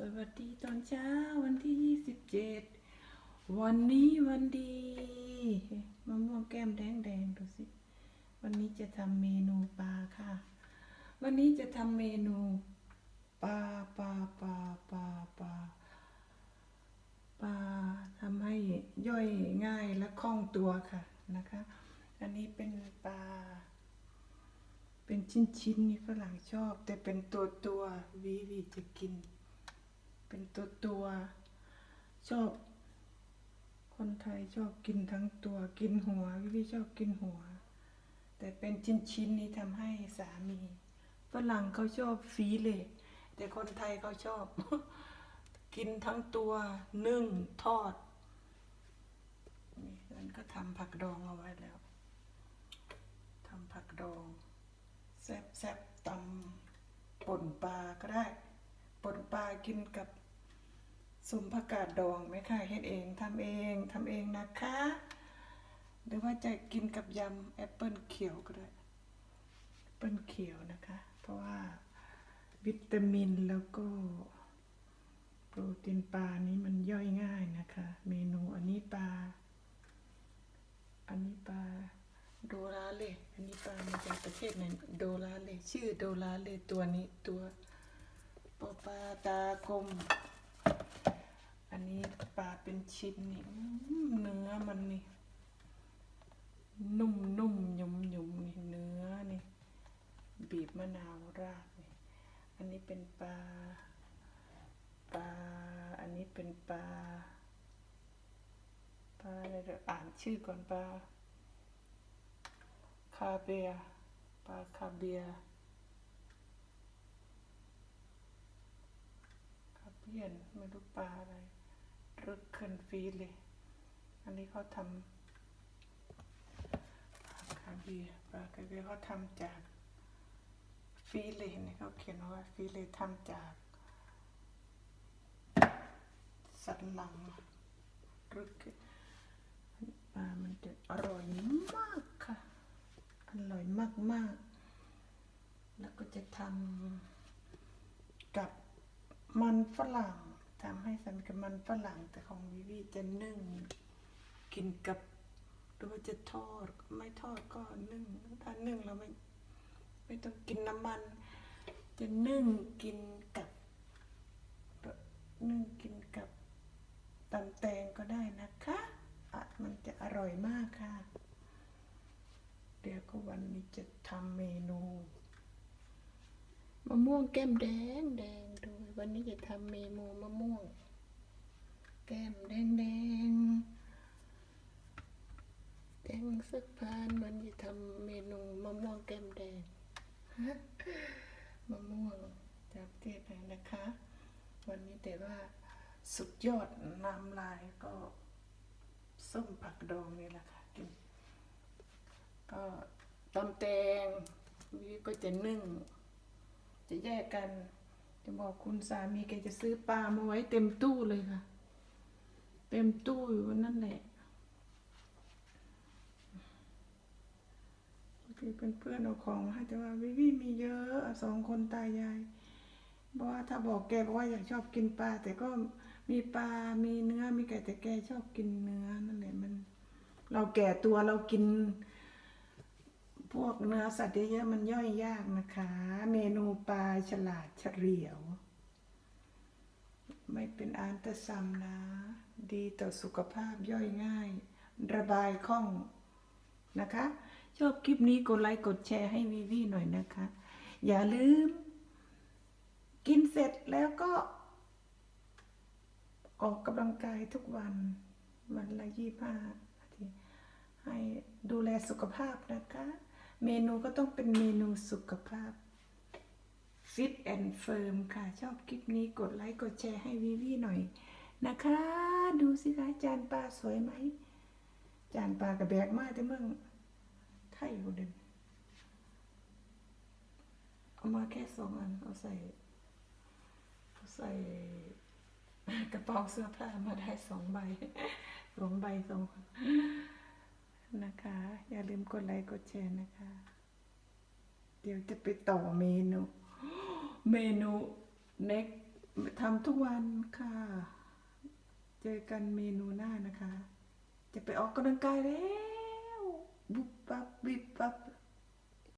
สวัสดีตอนเช้าวันที่ยี่สิบเจ็ดวันนี้วันดีมะม่วงแก้มแดงแดงๆดูสิ วันนี้จะทำเมนูปลาค่ะ วันนี้จะทำเมนูปลาปลาปลาปลาปลาปลาทำให้ย่อยง่ายและคล่องตัวค่ะนะคะ อันนี้เป็นปลา เป็นชิ้นๆนี่ฝรั่งชอบ แต่เป็นตัวตัวๆวีวีจะกิน เป็นตัวตัว ชอบ คนไทยชอบกินทั้งตัวกินหัววีวีชอบกินหัว แต่เป็นชิ้นๆนี่ทำให้สามีฝรั่งเขาชอบฟีเล่แต่คนไทยเขาชอบ กินทั้งตัวนึ่งทอดนี่มันก็ทำผักดองเอาไว้แล้วทำผักดองแซบแซบตำป่นปลาก็ได้ป่นปลากินกับ สุ่มผักกาดดองไหมคะเฮ็ดเองทำเองทำเองนะคะ หรือว่าจะกินกับยำแอปเปิลเขียวก็ได้แอปเปิลเขียวนะคะ เพราะว่าวิตามินแล้วก็โปรตีนปลานี้มันย่อยง่ายนะคะ เมนูอันนี้ปลา อันนี้ปลาโดราเล่อันนี้ปลามาจากประเทศไหนโดราเล่ชื่อโดราเล่ตัวนี้ตัวปลาปลาตากลม อันนี้ปลาเป็นชิ้นนี่เนื้อมันนี่ นุ่มนุ่มยุ่มยุ่มนี่เนื้อนี่ บีบมะนาวราดนี่ อันนี้เป็นปลาปลาอันนี้เป็นปลาปลาอะไรเดี๋ยวอ่านชื่อก่อนปลาคาเบียปลาคาเบียคาเบียนไม่รู้ปลาอะไร รึกเคินฟีเลย อันนี้เขาทำปลาคาเบียปลาคาเบียเขาทำจากฟีเลเนี่เขาเขียนว่าฟีเลทำจาก สันหลังรึกปลามันจะอร่อยมากค่ะ อร่อยมากมากๆ แล้วก็จะทำกับมันฝรั่ง ทำให้สันกับมันฝรั่งแต่ของวิวีจะนึ่ง กินกับหรือว่าจะทอดไม่ทอดก็นึ่งถ้านึ่งเราไม่ไม่ต้องกินน้ำมัน จะนึ่งกินกับนึ่งกินกับตำแตงก็ได้นะคะอะมันจะอร่อยมากค่ะ เดี๋ยวก็วันนี้จะทำเมนู มะม่วงแก้มแดงแดงด้วยวันนี้จะทำเมนูมะม่วง แก้มแดงแดงแกงสักพานวันนี้ทำเมนูมะม่วงแก้มแดงมะม่วงจากเทศไหนนะคะ วันนี้แต่ว่าสุดยอดน้ำลายก็ส้มผักดองนี่แหละค่ะกินก็ตำแตงวิก็จะนึ่ง จะแยกกัน จะบอกคุณสามีแกจะซื้อปลามาไว้เต็มตู้เลยค่ะ เต็มตู้อยู่นั่นแหละบางทีเพื่อนๆเอาของมาให้แต่ว่าวิวิมีเยอะสองคนตายายเพราะว่าถ้าบอกแกบอกว่าอยากชอบกินปลา แต่ก็มีปลา มีเนื้อมีไก่แต่แกชอบกินเนื้อนั่นแหละมัน เราแก่ตัวเรากิน พวกเนื้อสัตว์เยอะๆมันย่อยยากนะคะ เมนูปลาฉลาดเฉลียว ไม่เป็นอันตะซัมนะ ดีต่อสุขภาพย่อยง่าย ระบายคล่องนะคะ ชอบคลิปนี้กดไลค์กดแชร์ให้วีวีหน่อยนะคะ อย่าลืม กินเสร็จแล้วก็ ออกกำลังกายทุกวัน วันละยี่ห้านาทีให้ดูแลสุขภาพนะคะ เมนูก็ต้องเป็นเมนูสุขภาพฟิตแอนด์เฟิร์มค่ะ ชอบคลิปนี้กดไลค์กดแชร์ให้วีวีหน่อยนะคะ ดูสิคะจานปลาสวยไหม จานปลากระแบกมากแต่เมืองไทยอยู่เดินเอามาแค่สองอัน เอาใส่ เอาใส่กระเป๋าเสื้อผ้ามาได้สองใบสองใบสอง นะคะ อย่าลืมกดไลค์กดแชร์นะคะ เดี๋ยวจะไปต่อเมนู เมนูเน็กทำทุกวันค่ะ เจอกันเมนูหน้านะคะ จะไปออกกำลังกายแล้ว บุบปับบิบบับ